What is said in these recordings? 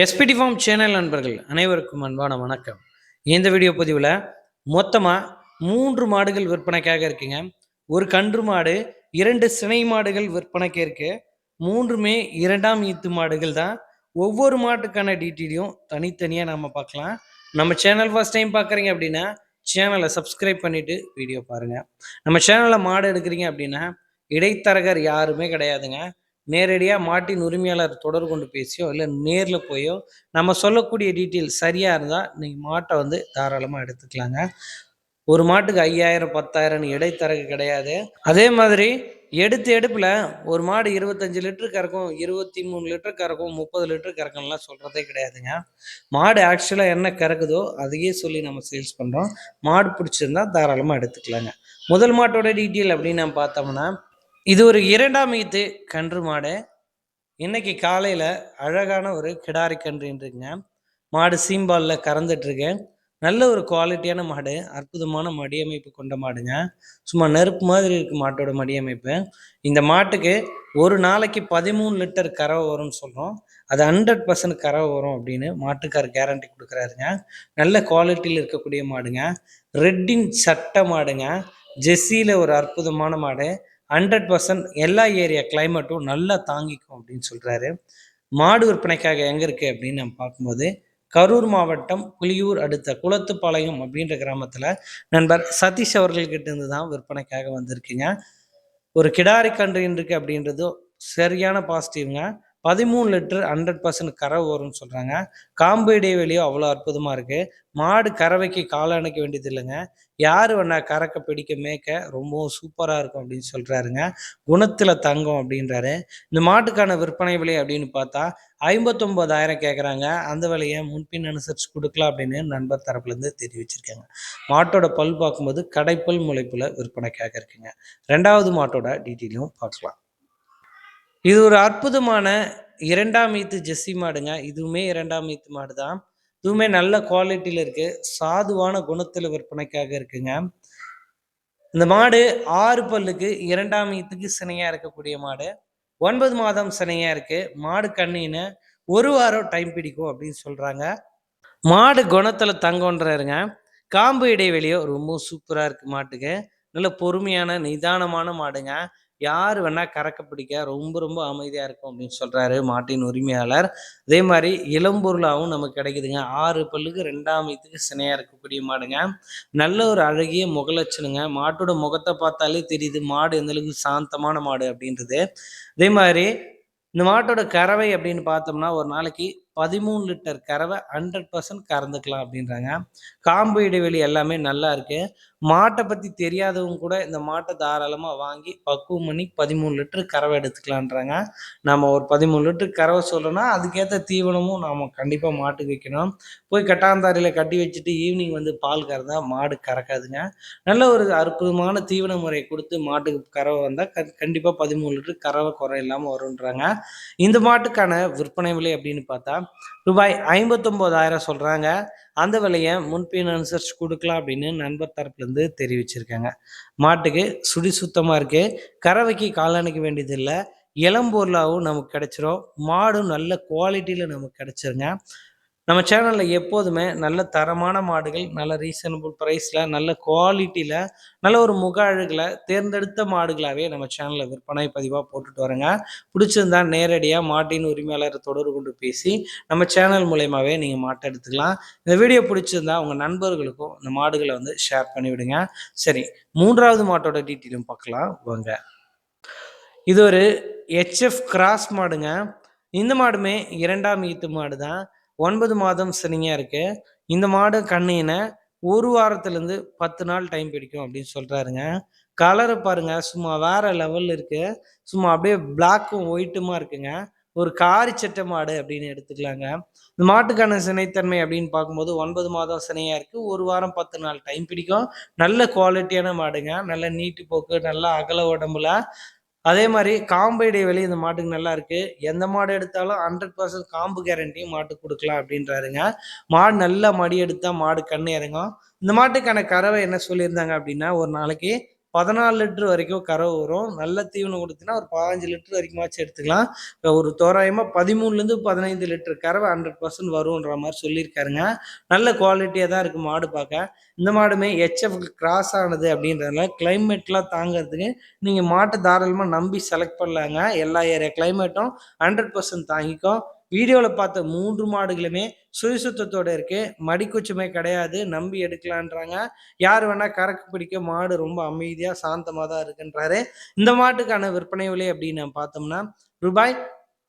SPD form channel நண்பர்கள் அனைவருக்கும் அன்பான வணக்கம். இந்த வீடியோ பதிவில் மொத்தமாக மூன்று மாடுகள் விற்பனைக்காக இருக்குங்க. ஒரு கன்று மாடு இரண்டு சினை மாடுகள் விற்பனைக்கு இருக்கு. மூன்றுமே இரண்டாம் ஈத்து மாடுகள் தான். ஒவ்வொரு மாட்டுக்கான டீட்டெயிலையும் தனித்தனியாக நம்ம பார்க்கலாம். நம்ம சேனல் ஃபர்ஸ்ட் டைம் பார்க்குறீங்க அப்படின்னா சேனலை சப்ஸ்கிரைப் பண்ணிவிட்டு வீடியோ பாருங்கள் நம்ம சேனலில் மாடு எடுக்கிறீங்க அப்படின்னா இடைத்தரகர் யாருமே கிடையாதுங்க. நேரடியாக மாட்டின் உரிமையாளர் தொடர்பு கொண்டு பேசியோ இல்லை நேரில் போயோ நம்ம சொல்லக்கூடிய டீட்டெயில் சரியாக இருந்தால் நீங்கள் மாட்டை வந்து தாராளமாக எடுத்துக்கலாங்க. ஒரு மாட்டுக்கு ஐயாயிரம் பத்தாயிரம்னு இடைத்தரகு கிடையாது. அதே மாதிரி எடுத்து எடுப்பில் ஒரு மாடு இருபத்தஞ்சு லிட்டரு கறக்கும் இருபத்தி மூணு லிட்டரு கறக்கும் முப்பது லிட்டரு கறக்கும்லாம் சொல்கிறதே கிடையாதுங்க. மாடு ஆக்சுவலாக என்ன கறக்குதோ அதையே சொல்லி நம்ம சேல்ஸ் பண்ணுறோம் மாடு பிடிச்சிருந்தா தாராளமாக எடுத்துக்கலாங்க. முதல் மாட்டோட டீட்டெயில் அப்படின்னு நம்ம பார்த்தோம்னா இது ஒரு இரண்டாம் ஈத்து கன்று மாடு. இன்னைக்கு காலையில் அழகான ஒரு கிடாரி கன்றுன்றீங்க மாடு சீம்பாலில் கறந்துட்டு இருக்கேன் நல்ல ஒரு குவாலிட்டியான மாடு அற்புதமான மடியமைப்பு கொண்ட மாடுங்க. சும்மா நெருப்பு மாதிரி இருக்கு மாட்டோட மடியமைப்பு. இந்த மாட்டுக்கு ஒரு நாளைக்கு பதிமூணு லிட்டர் கறவை வரும்னு சொல்கிறோம் அது ஹண்ட்ரட் பர்சன்ட் கறவை வரும் அப்படின்னு மாட்டுக்கார் கேரண்டி கொடுக்குறாருங்க. நல்ல குவாலிட்டியில் இருக்கக்கூடிய மாடுங்க. ரெட்டின் சட்டை மாடுங்க. ஜெஸ்ஸியில் ஒரு அற்புதமான மாடு. ஹண்ட்ரட் பர்சன்ட் எல்லா ஏரியா கிளைமேட்டும் நல்லா தாங்கிக்கும் அப்படின்னு சொல்கிறாரு மாடு விற்பனைக்காக எங்கே இருக்குது அப்படின்னு நம்ம பார்க்கும்போது கரூர் மாவட்டம் புலியூர் அடுத்த குளத்துப்பாளையம் அப்படின்ற கிராமத்தில் நண்பர் சதீஷ் அவர்கள்கிட்ட இருந்து தான் விற்பனைக்காக வந்திருக்குங்க. ஒரு கிடாரி கன்று இருக்கு அப்படின்றது சரியான பாசிட்டிவ்ங்க பதிமூணு லிட்டர் ஹண்ட்ரட் பர்சன்ட் கறவை வரும்னு சொல்கிறாங்க காம்பு இடைவெளியும் அவ்வளோ அற்புதமாக இருக்குது மாடு கறவைக்கு காலை அணைக்க வேண்டியது இல்லைங்க. யார் வேணா கறக்க பிடிக்க மேய்க்க ரொம்பவும் சூப்பராக இருக்கும் அப்படின்னு சொல்கிறாருங்க குணத்தில் தங்கம் அப்படின்றாரு. இந்த மாட்டுக்கான விற்பனை விலை அப்படின்னு பார்த்தா ஐம்பத்தொம்போதாயிரம் கேட்குறாங்க அந்த விலையை முன்பின் அனுசரித்து கொடுக்கலாம் அப்படின்னு நண்பர் தரப்புலேருந்து தெரிவிச்சிருக்காங்க. மாட்டோட பல் பார்க்கும்போது கடைப்பல் முளைப்பில் விற்பனை இருக்குங்க. ரெண்டாவது மாட்டோட டீட்டெயிலும் பார்க்கலாம். இது ஒரு அற்புதமான இரண்டாம் ஈத்து ஜெஸ்ஸி மாடுங்க. இதுவுமே இரண்டாம் ஈத்து மாடு தான் இதுவுமே நல்ல குவாலிட்டியில் இருக்குது சாதுவான குணத்தில் விற்பனைக்காக இருக்குங்க. இந்த மாடு ஆறு பல்லுக்கு இரண்டாம் ஈத்துக்கு சினையாக இருக்கக்கூடிய மாடு. ஒன்பது மாதம் சினையாக இருக்குது மாடு கண்ணின்னு ஒரு வாரம் டைம் பிடிக்கும் அப்படின்னு சொல்கிறாங்க மாடு குணத்தில் தங்கன்றாருங்க காம்பு இடைவெளியோ ரொம்ப சூப்பராக இருக்குது மாட்டுக்கு. நல்ல பொறுமையான நிதானமான மாடுங்க. யார் வேணா கறக்க பிடிக்க ரொம்ப ரொம்ப அமைதியாக இருக்கும் அப்படின்னு சொல்கிறாரு மாட்டின் உரிமையாளர். அதே மாதிரி இளம்பொருளாகவும் நமக்கு கிடைக்குதுங்க. ஆறு பல்லுக்கு ரெண்டாம் இதுக்கு சினையா இருக்கக்கூடிய மாடுங்க. நல்ல ஒரு அழகிய முகலட்சணுங்க. மாட்டோட முகத்தை பார்த்தாலே தெரியுது மாடு எந்தளவுக்கு சாந்தமான மாடு அப்படின்றது. அதே மாதிரி இந்த மாட்டோட கறவை அப்படின்னு பார்த்தோம்னா ஒரு நாளைக்கு பதிமூணு லிட்டர் கறவை ஹண்ட்ரட் பர்சன்ட் கறந்துக்கலாம் அப்படின்றாங்க. காம்பு இடைவெளி எல்லாமே நல்லா இருக்கு. மாட்டை பற்றி தெரியாதவங்க கூட இந்த மாட்டை தாராளமாக வாங்கி பக்குவம் பண்ணி பதிமூணு லிட்டர் கறவை எடுத்துக்கலான்றாங்க நம்ம ஒரு பதிமூணு லிட்டர் கறவை சொல்கிறோன்னா அதுக்கேற்ற தீவனமும் நாம் கண்டிப்பாக மாட்டுக்கு வைக்கணும். போய் கட்டாந்தாரியில் கட்டி வச்சுட்டு ஈவினிங் வந்து பால் கறந்தா மாடு கறக்காதுங்க. நல்ல ஒரு அற்புதமான தீவன முறையை கொடுத்து மாட்டுக்கு கறவை வந்தால் க கண்டிப்பாக பதிமூணு லிட்டர் கறவை குறை இல்லாமல் வருன்றாங்க இந்த மாட்டுக்கான விற்பனை விலை அப்படின்னு பார்த்தா ரூபாய் ஐம்பத்தொம்போதாயிரம் சொல்கிறாங்க அந்த விலையை முன்பின் அனுசரித்து கொடுக்கலாம் அப்படின்னு நண்பர் தரப்புலேருந்து தெரிவிச்சிருக்காங்க. மாட்டுக்கு சுடி சுத்தமாக இருக்குது கறவைக்கு காலணிக்க வேண்டியதில்லை இளம்பொருளாகவும் நமக்கு கிடைச்சிரும். மாடும் நல்ல குவாலிட்டியில் நமக்கு கிடைச்சிருங்க. நம்ம சேனலில் எப்போதுமே நல்ல தரமான மாடுகள் நல்ல ரீசனபிள் ப்ரைஸில் நல்ல குவாலிட்டியில் நல்ல ஒரு முக அழகில் தேர்ந்தெடுத்த மாடுகளாகவே நம்ம சேனலில் விற்பனை பதிவாக போட்டுட்டு வரேங்க பிடிச்சிருந்தா நேரடியாக மாட்டின் உரிமையாளரை தொடர்பு கொண்டு பேசி நம்ம சேனல் மூலயமாவே நீங்கள் மாட்டை எடுத்துக்கலாம். இந்த வீடியோ பிடிச்சிருந்தா உங்கள் நண்பர்களுக்கும் இந்த மாடுகளை வந்து ஷேர் பண்ணிவிடுங்க. சரி மூன்றாவது மாட்டோட டீட்டெயிலும் பார்க்கலாம். வாங்க. இது ஒரு ஹெச்எஃப் கிராஸ் மாடுங்க. இந்த மாடுமே இரண்டாம் ஈத்து மாடு தான் ஒன்பது மாதம் சினிங்காக இருக்கு. இந்த மாடு கண்ணினை ஒரு வாரத்துலேருந்து பத்து நாள் டைம் பிடிக்கும் அப்படின்னு சொல்கிறாருங்க கலரை பாருங்க. சும்மா வேற லெவலில் இருக்கு. சும்மா அப்படியே பிளாக்கும் ஒயிட்டுமா இருக்குங்க. ஒரு காரி சட்ட மாடு அப்படின்னு எடுத்துக்கலாங்க. இந்த மாட்டுக்கான சினைத்தன்மை அப்படின்னு பார்க்கும்போது ஒன்பது மாதம் சினையாக இருக்குது ஒரு வாரம் பத்து நாள் டைம் பிடிக்கும். நல்ல குவாலிட்டியான மாடுங்க. நல்ல நீட்டு போக்கு நல்ல அகல உடம்புல. அதே மாதிரி காம்பு இடைவெளி இந்த மாட்டுக்கு நல்லா இருக்கு. எந்த மாடு எடுத்தாலும் ஹண்ட்ரட் பர்சன்ட் காம்பு கேரண்டியும் மாட்டுக்கு கொடுக்கலாம் அப்படின்றாருங்க. மாடு நல்லா மடி எடுத்தால் மாடு கண்ணு இறங்கும். இந்த மாட்டுக்கான கறவை என்ன சொல்லியிருந்தாங்க அப்படின்னா ஒரு நாளைக்கு பதினாலு லிட்டர் வரைக்கும் கறவை வரும் நல்ல தீவனம் கொடுத்தீங்கன்னா ஒரு பதினஞ்சு லிட்டர் வரைக்குமாச்சும் எடுத்துக்கலாம். ஒரு தோராயமாக பதிமூணுலேருந்து பதினைந்து லிட்டர் கறவை ஹண்ட்ரட் பர்சன்ட் வரும்ன்ற மாதிரி சொல்லியிருக்காருங்க. நல்ல குவாலிட்டியாக தான் இருக்குது மாடு பார்க்க. இந்த மாடுமே ஹெச்எஃப் கிராஸ் ஆனது அப்படின்றதுனால கிளைமேட்லாம் தாங்கிறதுக்கு நீங்கள் மாட்டை தாராளமாக நம்பி செலக்ட் பண்ணலாங்க. எல்லா ஏரியா கிளைமேட்டும் ஹண்ட்ரட் பர்சன்ட் தாங்கிக்கும். வீடியோவில் பார்த்த மூன்று மாடுகளுமே சுயசுத்தத்தோட இருக்கு. மடிக்குச்சுமே கிடையாது நம்பி எடுக்கலான்றாங்க. யார் வேணா கறக்கு பிடிக்க மாடு ரொம்ப அமைதியாக சாந்தமாக தான் இருக்குன்றாரு. இந்த மாட்டுக்கான விற்பனை விலை அப்படின்னு பார்த்தோம்னா ரூபாய்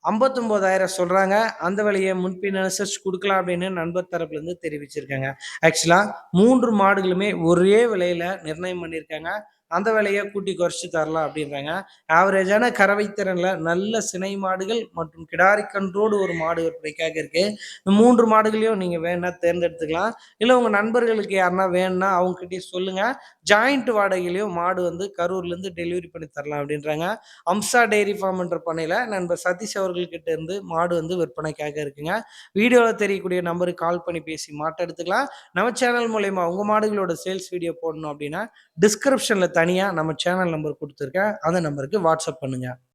ஐம்பத்தொம்போதாயிரம் சொல்கிறாங்க அந்த விலையை முன்பின் அனுசரிச்சு கொடுக்கலாம் அப்படின்னு நண்பர் தரப்புலேருந்து தெரிவிச்சிருக்காங்க. ஆக்சுவலாக மூன்று மாடுகளுமே ஒரே விலையில் நிர்ணயம் பண்ணியிருக்காங்க. அந்த விலையை கூட்டி குறைச்சி தரலாம் அப்படின்றாங்க. ஆவரேஜான கறவை நல்ல சினை மாடுகள் மற்றும் கிடாரி கன்றோடு ஒரு மாடு விற்பனைக்காக இருக்கு. இந்த மூன்று மாடுகளையும் நீங்கள் வேணா தேர்ந்தெடுத்துக்கலாம். இல்லை உங்கள் நண்பர்களுக்கு யாருன்னா வேணும்னா அவங்ககிட்டயே சொல்லுங்கள் ஜாயிண்ட் வாடகையிலையும் மாடு வந்து கரூர்லேருந்து டெலிவரி பண்ணி தரலாம் அப்படின்றாங்க. அம்சா டெய்ரி ஃபார்ம்ன்ற பண்ணையில் நண்பர் சதீஷ் அவர்கள்கிட்ட இருந்து மாடு வந்து விற்பனைக்காக இருக்குங்க. வீடியோவில் தெரியக்கூடிய நம்பருக்கு கால் பண்ணி பேசி மாட்டை எடுத்துக்கலாம். நம்ம சேனல் மூலயமா உங்கள் மாடுகளோட சேல்ஸ் வீடியோ போடணும் அப்படின்னா டிஸ்கிரிப்ஷனில் தனியாக நம்ம சேனல் நம்பர் கொடுத்துருக்கேன். அந்த நம்பருக்கு வாட்ஸ்அப் பண்ணுங்கள்